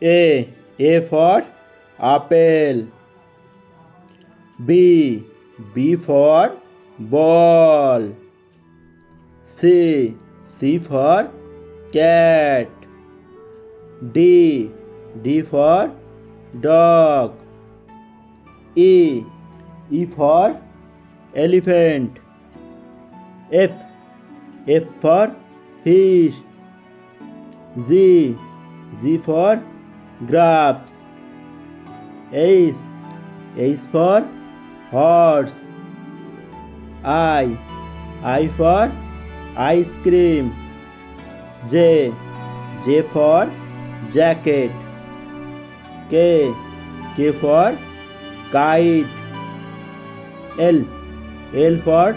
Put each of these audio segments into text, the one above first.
A. A for apple. B. B for ball. C. C for cat. D. D for dog. E. E for elephant. F. F for fish. Z. Z for graphs. H for horse. I for ice cream. J for jacket. K for kite. L for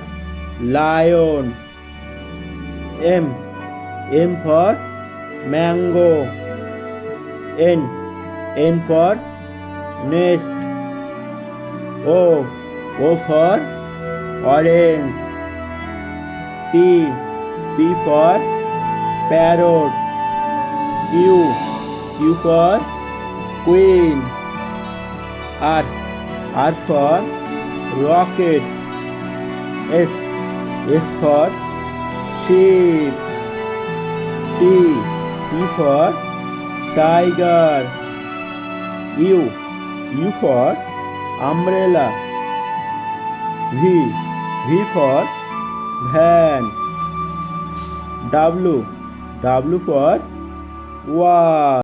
lion. M for mango. N for nest. O for orange. P for parrot. Q for queen. R for rocket. S for sheep. T for tiger u u for umbrella v v for van w w for wall